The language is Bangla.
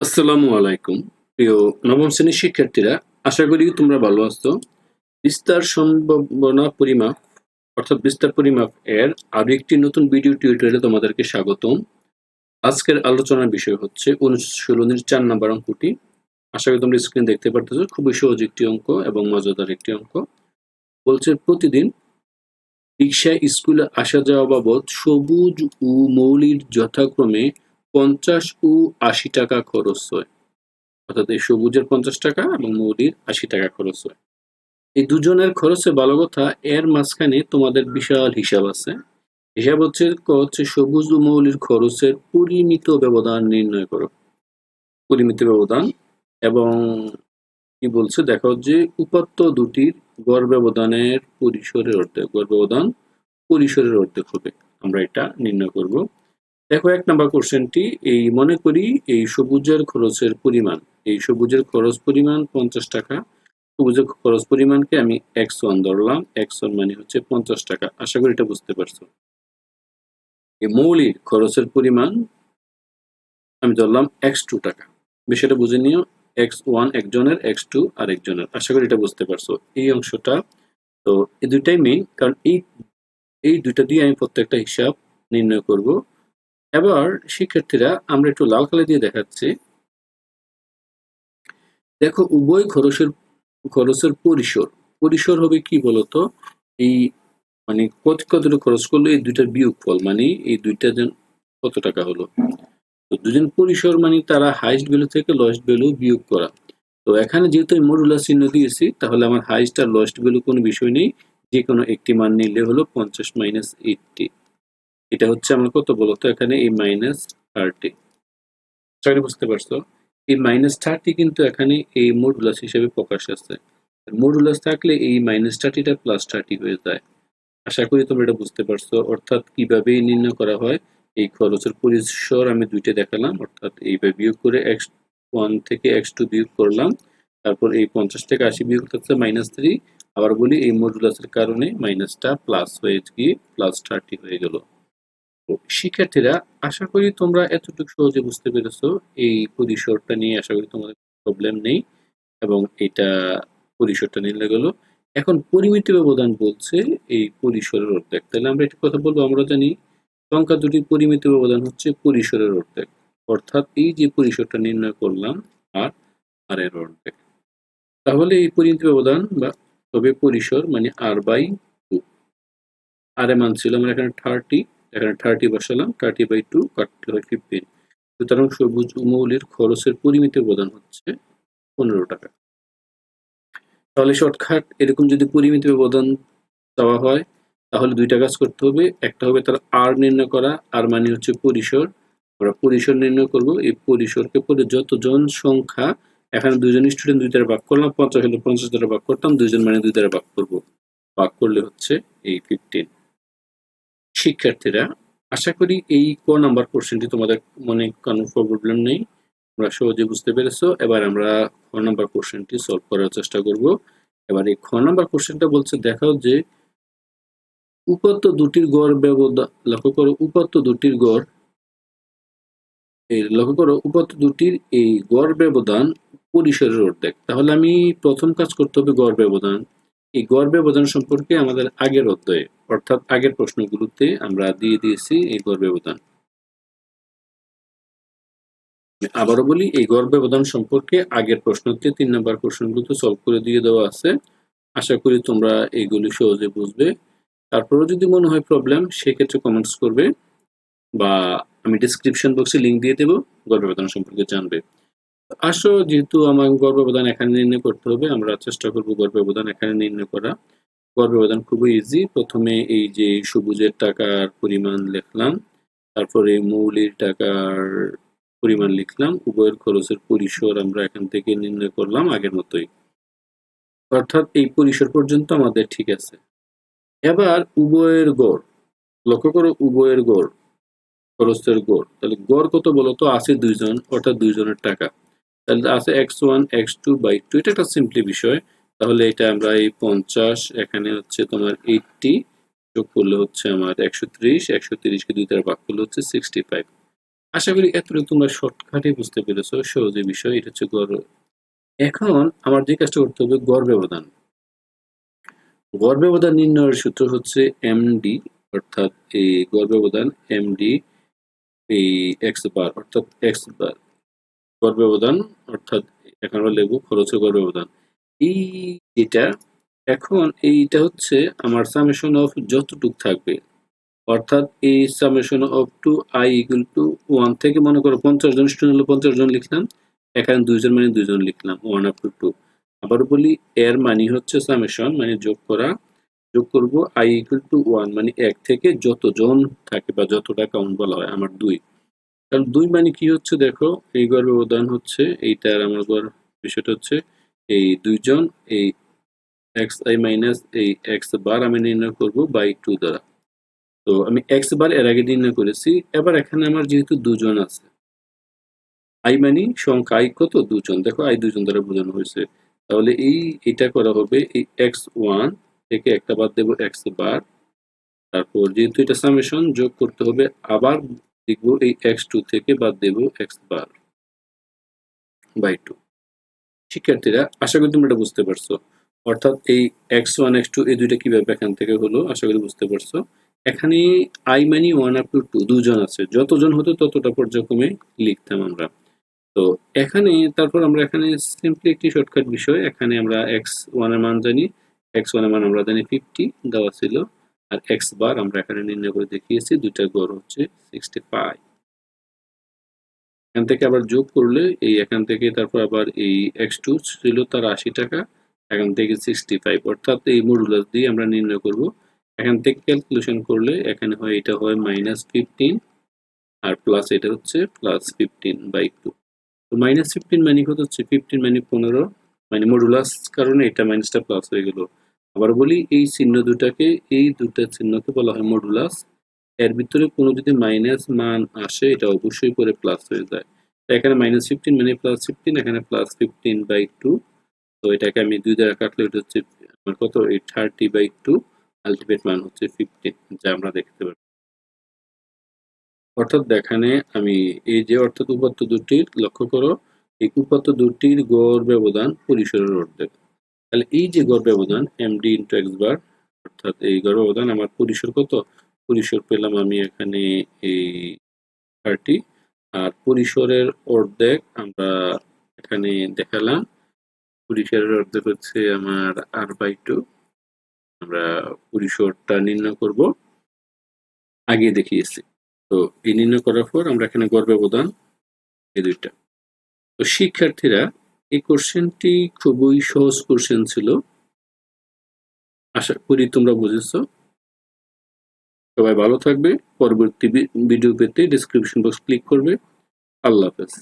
আসসালামু আলাইকুম। প্রিয় নবম শ্রেণির শিক্ষার্থীরা, আশা করি তোমরা ভালো আছো। বিস্তার সম্ভাবনা পরিমাপ, অর্থাৎ বিস্তার পরিমাপ এর আরও একটি নতুন ভিডিও টিউটোরিয়ালে তোমাদেরকে স্বাগতম। আজকের আলোচনার বিষয় হচ্ছে অনুশীলনীর চার নাম্বার অঙ্কটি। আশা করি তোমরা স্ক্রিন দেখতে পারতেছো, খুবই সহজ একটি অঙ্ক এবং মজাদার একটি অঙ্ক। বলছে, প্রতিদিন রিক্সায় স্কুলে আসা যাওয়া বাবদ সবুজ ও মৌলির যথাক্রমে পঞ্চাশ ও আশি টাকা খরচ হয়। অর্থাৎ এই সবুজের পঞ্চাশ টাকা এবং মৌলির আশি টাকা খরচ হয়। এই দুজনের খরচে ভালো কথা এর মাঝখানে তোমাদের বিশাল হিসাব আছে। হিসাব হচ্ছে হচ্ছে সবুজ ও মৌলির খরচের পরিমিত ব্যবধান নির্ণয় করো। পরিমিত ব্যবধান এবং কি বলছে? দেখো যে উপাত্ত দুটির গড় ব্যবধানের পরিসরের অর্ধেক, গড় ব্যবধান পরিসরের অর্ধেক হবে। আমরা এটা নির্ণয় করব। দেখো, এক নাম্বার কোশ্চেনটি, এই মনে করি এই সবুজের খরচের পরিমাণ, এই সবুজের খরচ পরিমাণ পঞ্চাশ টাকা, সবুজের খরচ পরিমাণকে আমি এক্স ওয়ান ধরলাম এক্স ওয়ান মানে হচ্ছে পঞ্চাশ টাকা, আশা করি এটা বুঝতে পারছ। এই মৌলিক খরচের পরিমাণ আমি ধরলাম এক্স টু টাকা, বিষয়টা বুঝে নিও এক্স ওয়ান একজনের এক্স টু আর একজনের আশা করি এটা বুঝতে পারছ। এই অংশটা, তো এই দুইটাই মেইন কারণ এই এই দুইটা দিয়ে আমি প্রত্যেকটা হিসাব নির্ণয় করব। এবার শিক্ষার্থীরা আমরা একটু লাল কালি দিয়ে দেখাচ্ছি। দেখো, উভয় খরচের খরচের পরিসর। পরিসর হবে কি বলতো? এই মানে কত, কতটা খরচ করল? এই দুইটার বিয়োগফল মানে এই দুইটা যেন কত টাকা হলো? তো দুজন পরিসর মানে তারা হাইস্ট ভ্যালু থেকে লোয়েস্ট ভ্যালু বিয়োগ করা। তো এখানে যেহেতু আমি মডুলার চিহ্ন দিয়েছি, তাহলে আমার হাইস্ট আর লোয়েস্ট ভ্যালু কোনো বিষয় নেই। যে কোনো একটি মান নিলে হলো পঞ্চাশ মাইনাস এইটটি এটা হচ্ছে আমার কত বলতো? এখানে এই মাইনাস থার্টি চাকরি বুঝতে পারছ? এই মাইনাস থার্টি কিন্তু এখানে এই মডুলাস হিসেবে প্রকাশ আছে। মডুলাস থাকলে এই মাইনাস থার্টিটা প্লাস থার্টি হয়ে যায়। আশা করি তোমরা এটা বুঝতে পারছ। অর্থাৎ কীভাবে নির্ণয় করা হয়? এই খরচের পরিসর আমি দুইটা দেখালাম। অর্থাৎ এইভাবে বিয়োগ করে এক্স ওয়ান থেকে এক্স টু বিয়োগ করলাম। তারপর এই পঞ্চাশ থেকে আশি বিয়োগ হচ্ছে মাইনাস থ্রি আবার বলি এই মডুলাসের কারণে মাইনাসটা প্লাস হয়ে গিয়ে প্লাস থার্টি হয়ে গেল। শিক্ষার্থীরা, আশা করি তোমরা এতটুকু সহজে বুঝতে পেরেছ এই পরিসরটা নিয়ে। আশা করি তোমাদের প্রবলেম নেই এবং এটা পরিসরটা নিয়ে গেল এখন পরিমিত ব্যবধান বলছে এই পরিসরের অর্ধেক। তাহলে আমরা একটা কথা বলব, আমরা জানি সংখ্যা দুটি পরিমিত ব্যবধান হচ্ছে পরিসরের অর্ধেক। অর্থাৎ এই যে পরিসরটা নির্ণয় করলাম, আর আর এর অর্ধেক। তাহলে এই পরিমিত ব্যবধান বা তবে পরিসর মানে আর বাই টু। আর এর মান ছিল আমরা এখানে থার্টি এখানে থার্টি বসালাম থার্টি বাই টু কাটতে হয় ফিফটিন সুতরাং সবুজ মৌলের খরচের পরিমিত ব্যবধান হচ্ছে পনেরো টাকা। তাহলে শর্টকাট এরকম যদি পরিমিত ব্যবধান দেওয়া হয়, তাহলে দুইটা কাজ করতে হবে। একটা হবে তার আর নির্ণয় করা আর মানে হচ্ছে পরিসর। আমরা পরিসর নির্ণয় করব। এই পরিসরকে পরে যতজন সংখ্যা, এখানে দুজন স্টুডেন্ট দুই দ্বারা ভাগ করলাম, পঞ্চাশ হলে পঞ্চাশ দ্বারা ভাগ করতাম, দুইজন মানে দুই দ্বারা ভাগ করব। ভাগ করলে হচ্ছে এই ফিফটিন শিক্ষার্থীরা, আশা করি এই ক নাম্বার কোশ্চেনটি তোমাদের মনে কোনো প্রবলেম নেই। তোমরা সহজে বুঝতে পেরেছ। এবার আমরা খ নাম্বার কোশ্চেনটি সলভ করার চেষ্টা করব। এবার এই খ নাম্বার কোশ্চেনটা বলছে, দেখাও যে উপাত্ত দুটির গড় ব্যবধান লক্ষ্য করো উপাত্ত দুটির গড়, এই লক্ষ্য করো উপাত্ত দুটির এই গড় ব্যবধান পরিসরের অর্ধেক। তাহলে আমি প্রথম কাজ করতে হবে গড় ব্যবধান। এই গড় ব্যবধান সম্পর্কে আমাদের আগের অধ্যায়ে অর্থাৎ আগের প্রশ্নগুলোতে আমরা দিয়ে দিয়েছি এই গড় ব্যবধান। আবারও বলি, এই গড় ব্যবধান সম্পর্কে আগের প্রশ্নতে তিন নম্বর প্রশ্নগুলোতে সলভ করে দিয়ে দেওয়া আছে। আশা করি তোমরা এইগুলি সহজে বুঝবে। তারপরেও যদি মনে হয় প্রবলেম সেক্ষেত্রে কমেন্টস করবে বা আমি ডিসক্রিপশন বক্সে লিঙ্ক দিয়ে দেবো গড় ব্যবধান সম্পর্কে জানবে। আসো, যেহেতু আমার গড় ব্যবধান এখানে নির্ণয় করতে হবে, আমরা চেষ্টা করব গড় ব্যবধান এখানে নির্ণয় করা। গড় ব্যবধান খুবই ইজি প্রথমে এই যে সবুজের টাকার পরিমাণ লিখলাম, তারপরে মৌলির টাকার পরিমাণ লিখলাম, উভয়ের খরচের পরিসর আমরা এখান থেকে নির্ণয় করলাম আগের মতোই। অর্থাৎ এই পরিসর পর্যন্ত আমাদের ঠিক আছে। এবার উভয়ের গড়, লক্ষ্য করো উভয়ের গড়, খরচের গড়। তাহলে গড় কত বলতো আছে দুইজন, অর্থাৎ দুইজনের টাকা। তাহলে আছে X one X two by two এটা একটা সিম্পলি বিষয়। তাহলে এটা আমরা এই পঞ্চাশ, এখানে হচ্ছে তোমার এইটটি যোগ করলে হচ্ছে আমার একশো ত্রিশ, একশো তিরিশকে দুই দ্বারা ভাগ করলে হচ্ছে সিক্সটি ফাইভ আশা করি এতটুকু তোমরা শর্টকাটে বুঝতে পেরেছ, সহজে বিষয়, এটা হচ্ছে গড়। এখন আমার যে কাজটা করতে হবে গড় ব্যবধান। গড় ব্যবধান নির্ণয়ের সূত্র হচ্ছে এমডি অর্থাৎ এই গড় ব্যবধান এমডি এই এক্স বার অর্থাৎ এক্স বার গড় ব্যবধান, অর্থাৎ এখন আমরা লিখব খরচের গড় ব্যবধান। এই এটা, এখন এইটা হচ্ছে আমার সামেশন অফ যতটুক থাকবে। অর্থাৎ এই summation of two I equal to one থেকে মনে করো পঞ্চাশ জন স্টুডেন্ট হলো পঞ্চাশ জন লিখলাম, এখানে দুইজন মানে দুইজন লিখলাম ওয়ান আপ টু টু আবার বলি এর মানি হচ্ছে সামেশন মানে যোগ করা, যোগ করব আই ইকুয়াল টু ওয়ান মানে এক থেকে যতজন থাকে বা যতটা কাউন্ট বলা হয়, আমার দুই। কারণ দুই মানে কি হচ্ছে দেখো এই ব্যবধান হচ্ছে, এইটার আমার বিষয়টা হচ্ছে এই দুইজন, এই এক্স আই মাইনাস এই এক্স বার আমি নির্ণয় করব বাই টু দ্বারা। তো আমি এক্স বার এর আগে নির্ণয় করেছি, এবার এখানে আমার যেহেতু দুজন আছে আই মানি সংখ্যা আই কত? দুজন। দেখো আই দুজন দ্বারা বোঝানো হয়েছে। তাহলে এই, এটা করা হবে এই এক্স ওয়ান থেকে একটা বাদ দেবো এক্স বার তারপর যেহেতু এটা সামেশন যোগ করতে হবে, আবার লিখব এই এক্স টু থেকে বাদ দেবো এক্স বার বাই টু শিক্ষার্থীরা, আশা করি তোমরা এটা বুঝতে পারছ। অর্থাৎ এই এক্স ওয়ান এক্স টু এই দুইটা কীভাবে এখান থেকে হলো, আশা করি বুঝতে পারছ। এখানে আই মানি ওয়ান আপ টু টু দুজন আছে। যতজন হতো ততটা পর্যায়ক্রমে লিখতাম আমরা। তো এখানে, তারপর আমরা এখানে সিম্পলি একটি শর্টকাট বিষয়। এখানে আমরা এক্স ওয়ানের মান জানি। এক্স ওয়ানের মান আমরা জানি ফিফটি দেওয়া ছিল। আর এক্স বার আমরা এখানে নির্ণয় করে দেখিয়েছি। দুইটা গড় হচ্ছে সিক্সটি ফাইভ এখান থেকে আবার যোগ করলে এই এখান থেকে তারপর আবার এই এক্স টু ছিল তার আশি টাকা, এখান থেকে সিক্সটি ফাইভ অর্থাৎ এই মডুলাস দিয়ে আমরা নির্ণয় করব। এখান থেকে ক্যালকুলেশন করলে এখানে হয়, এটা হয় মাইনাস ফিফটিন আর প্লাস এটা হচ্ছে প্লাস ফিফটিন বাই টু তো মাইনাস ফিফটিন মানে কত হচ্ছে? ফিফটিন মানে পনেরো। মানে মডুলাস কারণে এটা মাইনাসটা প্লাস হয়ে গেল। আবার বলি, এই চিহ্ন দুটাকে, এই দুটা চিহ্নকে বলা হয় মডুলাস এর ভিতরে কোনো যদি মাইনাস মান আসে, এটা অবশ্যই করে প্লাস হয়ে যায়। এখানে মাইনাস ফিফটিন মানে প্লাস ফিফটিন এখানে প্লাস ফিফটিন বাই টু তো এটাকে আমি দুই দ্বারা কাটলে এটা হচ্ছে, আমার কত? এই থার্টি বাই টু আলটিমেট মান হচ্ছে ফিফটিন যা আমরা দেখতে পারি অর্থাৎ দেখানে আমি এই যে অর্থাৎ উপাত্ত দুটির লক্ষ্য করো, এই উপাত্ত দুটির গড় ব্যবধান পরিসরের অর্ধেক। তাহলে এই যে গড় ব্যবধান এমডি ইন্টু এক্স বার অর্থাৎ এই গড় ব্যবধান, আমার পরিসর কত? পরিসর পেলাম আমি এখানে এই থার্টি আর পরিসরের অর্ধেক আমরা এখানে দেখালাম। পরিসরের অর্ধেক হচ্ছে আমার আর বাই টু আমরা পরিসরটা নির্ণয় করব। আগে দেখিয়েছি। তো এই নির্ণয় করার পর আমরা এখানে গড় ব্যবধান এই দুইটা। তো শিক্ষার্থীরা, এই কোশ্চেনটি খুবই সহজ কোশ্চেন ছিল। আশা করি তোমরা বুঝেছ। সবাই ভালো থাকবে। পরবর্তী ভিডিও পেতে ডিসক্রিপশন বক্স ক্লিক করবে। আল্লাহ হাফেজ।